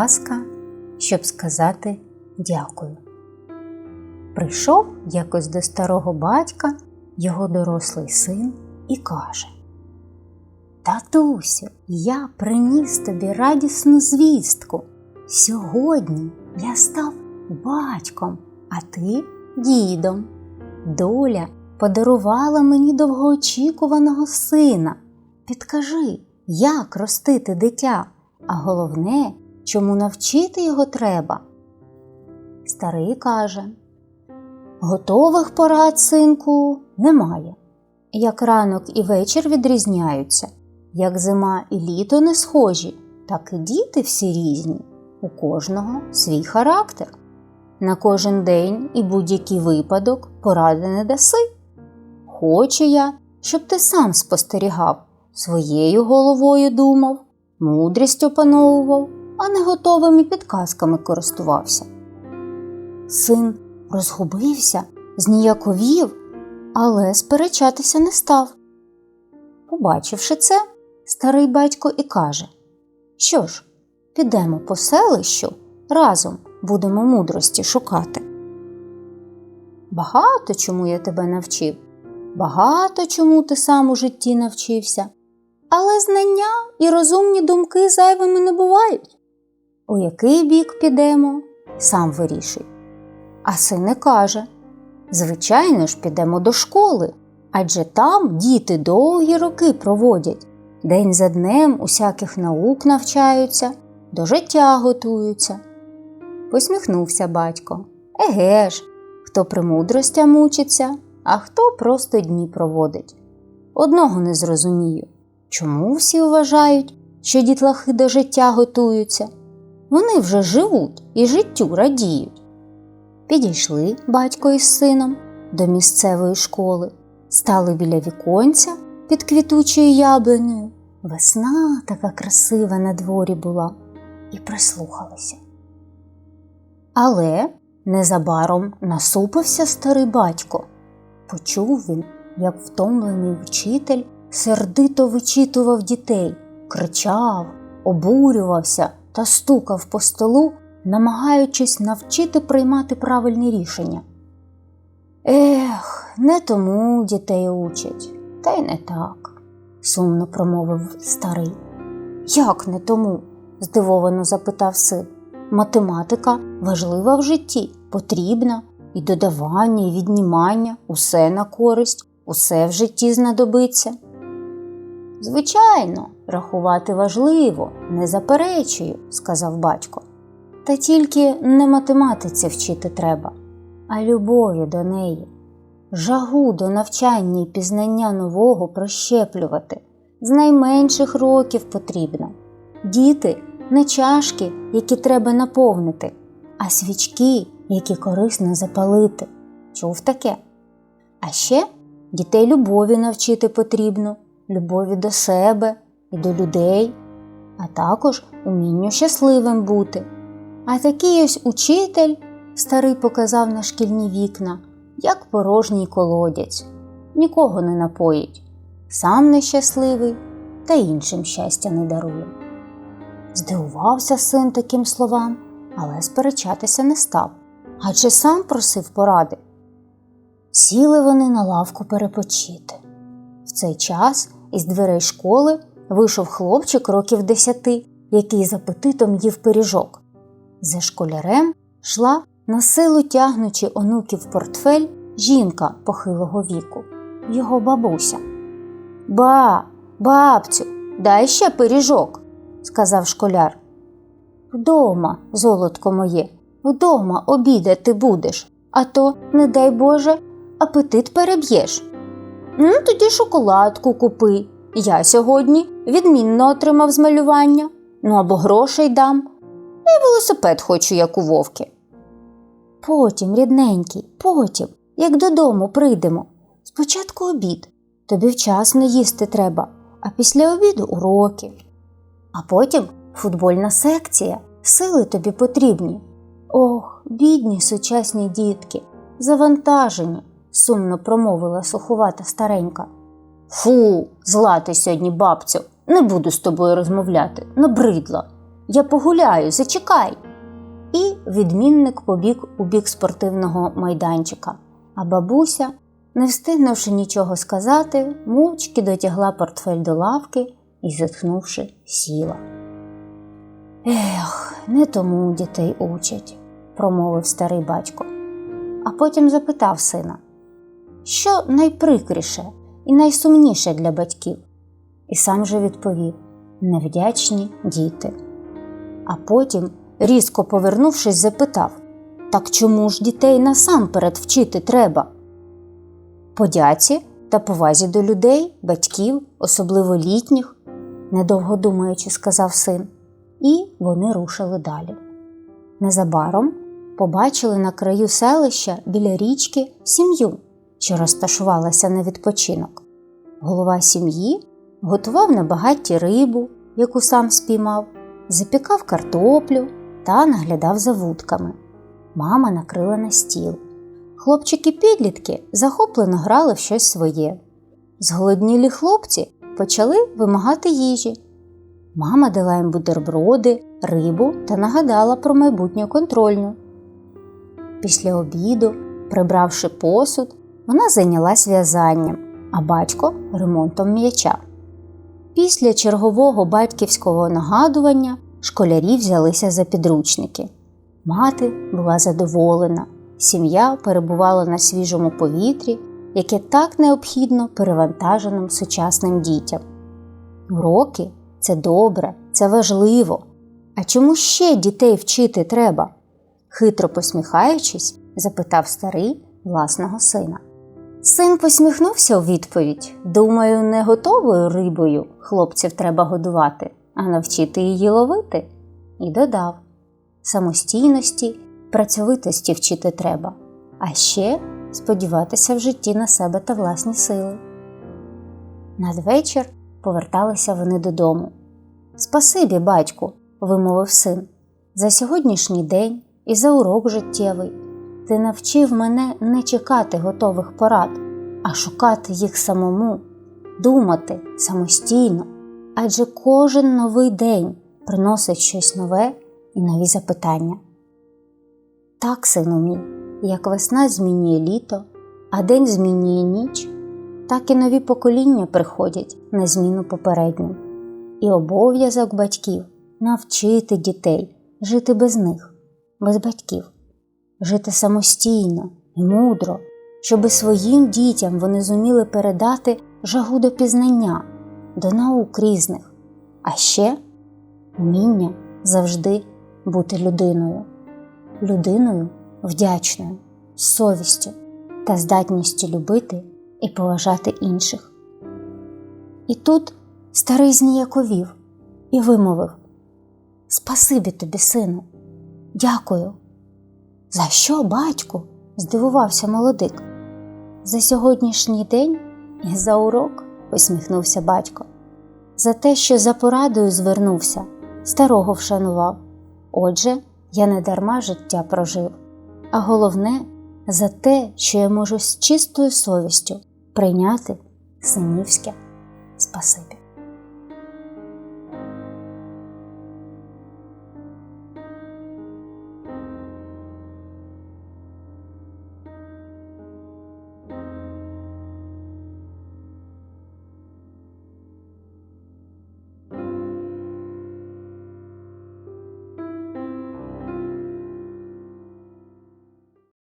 Казка, щоб сказати дякую. Прийшов якось до старого батька його дорослий син і каже Татусю, я приніс тобі радісну звістку. Сьогодні я став батьком, а ти дідом. Доля подарувала мені довгоочікуваного сина. Підкажи, як ростити дитя, а головне, чому навчити його треба. Старий каже Готових порад, синку, немає. Як ранок і вечір відрізняються, як зима і літо не схожі, так і діти всі різні, у кожного свій характер. На кожен день і будь-який випадок поради не даси. Хочу я, щоб ти сам спостерігав, своєю головою думав, мудрість опановував, а не готовими підказками користувався. Син розгубився, зніяковів, але сперечатися не став. Побачивши це, старий батько і каже Що ж, підемо по селищу, разом будемо мудрості шукати. Багато чому я тебе навчив, багато чому ти сам у житті навчився, але знання і розумні думки зайвими не бувають. У який бік підемо, сам вирішуй. А син каже Звичайно ж, підемо до школи, адже там діти довгі роки проводять, день за днем усяких наук навчаються, до життя готуються. Посміхнувся батько. Еге ж, хто премудростям учиться, а хто просто дні проводить. Одного не зрозумію, чому всі вважають, що дітлахи до життя готуються. Вони вже живуть і життю радіють. Підійшли батько із сином до місцевої школи, стали біля віконця під квітучою яблунею. Весна така красива на дворі була, і прислухалися. Але незабаром насупився старий батько. Почув він, як втомлений вчитель сердито вичитував дітей, кричав, обурювався та стукав по столу, намагаючись навчити приймати правильні рішення. Ех, не тому дітей учать, та й не так, сумно промовив старий. Як не тому? здивовано запитав син. Математика важлива в житті, потрібна, і додавання, і віднімання, усе на користь, усе в житті знадобиться. Звичайно, рахувати важливо, не заперечую, сказав батько. Та тільки не математиці вчити треба, а любові до неї, жагу до навчання і пізнання нового прощеплювати з найменших років потрібно. Діти не чашки, які треба наповнити, а свічки, які корисно запалити. Чув таке? А ще дітей любові навчити потрібно, любові до себе і до людей, а також умінню щасливим бути. А такий ось учитель, старий показав на шкільні вікна, як порожній колодязь, нікого не напоїть, сам нещасливий та іншим щастя не дарує. Здивувався син таким словам, але сперечатися не став, адже сам просив поради. Сіли вони на лавку перепочити. В цей час із дверей школи вийшов хлопчик років десяти, який з апетитом їв пиріжок. За школярем йшла на силу тягнучи онуків портфель жінка похилого віку, його бабуся. Ба, бабцю, дай ще пиріжок, сказав школяр. Вдома, золотко моє, вдома обідати будеш, а то, не дай Боже, апетит переб'єш. Ну, тоді шоколадку купи. Я сьогодні відмінно отримав з малювання, ну або грошей дам. І велосипед хочу, як у вовки. Потім, рідненький, потім, як додому прийдемо. Спочатку обід. Тобі вчасно їсти треба, а після обіду уроки. А потім футбольна секція, сили тобі потрібні. Ох, бідні сучасні дітки, завантажені, сумно промовила сухувата старенька. Фу, зла ти сьогодні, бабцю, не буду з тобою розмовляти, набридла. я погуляю, зачекай. І відмінник побіг у бік спортивного майданчика, а бабуся, не встигнувши нічого сказати, мовчки дотягла портфель до лавки і, зітхнувши, сіла. Ех, не тому дітей учать, промовив старий батько, а потім запитав сина, що найприкріше і найсумніше для батьків, і сам же відповів невдячні діти. А потім, різко повернувшись, запитав Так чому ж дітей насамперед вчити треба? Подяці та повазі до людей, батьків, особливо літніх, недовго думаючи, сказав син, і вони рушили далі. Незабаром побачили на краю селища біля річки сім'ю, що розташувалася на відпочинок. Голова сім'ї готував на багаті рибу, яку сам спіймав, запікав картоплю та наглядав за вудками. Мама накрила на стіл. Хлопчики-підлітки захоплено грали в щось своє. Зголоднілі хлопці почали вимагати їжі. Мама дала їм бутерброди, рибу та нагадала про майбутню контрольню. Після обіду, прибравши посуд, вона зайнялась в'язанням, а батько ремонтом м'яча. Після чергового батьківського нагадування школярі взялися за підручники. Мати була задоволена, сім'я перебувала на свіжому повітрі, яке так необхідно перевантаженим сучасним дітям. Уроки це добре, це важливо. А чому ще дітей вчити треба? хитро посміхаючись, запитав старий власного сина. Син посміхнувся у відповідь Думаю, не готовою рибою хлопців треба годувати, а навчити її ловити. І додав самостійності, працьовитості вчити треба, а ще сподіватися в житті на себе та власні сили. Надвечір поверталися вони додому. Спасибі, батьку, вимовив син, за сьогоднішній день і за урок життєвий. Ти навчив мене не чекати готових порад, а шукати їх самому, думати самостійно, адже кожен новий день приносить щось нове і нові запитання. Так, сину мій, як весна змінює літо, а день змінює ніч, так і нові покоління приходять на зміну попереднім, і обов'язок батьків навчити дітей жити без них, без батьків жити самостійно і мудро, щоби своїм дітям вони зуміли передати жагу до пізнання, до наук різних, а ще вміння завжди бути людиною, людиною вдячною, совістю та здатністю любити і поважати інших. І тут старий зніяковів і вимовив Спасибі тобі, сину, дякую. За що, батьку? здивувався молодик. За сьогоднішній день і за урок, посміхнувся батько. За те, що за порадою звернувся, старого вшанував. Отже, я не дарма життя прожив, а головне за те, що я можу з чистою совістю прийняти синівське спасибі.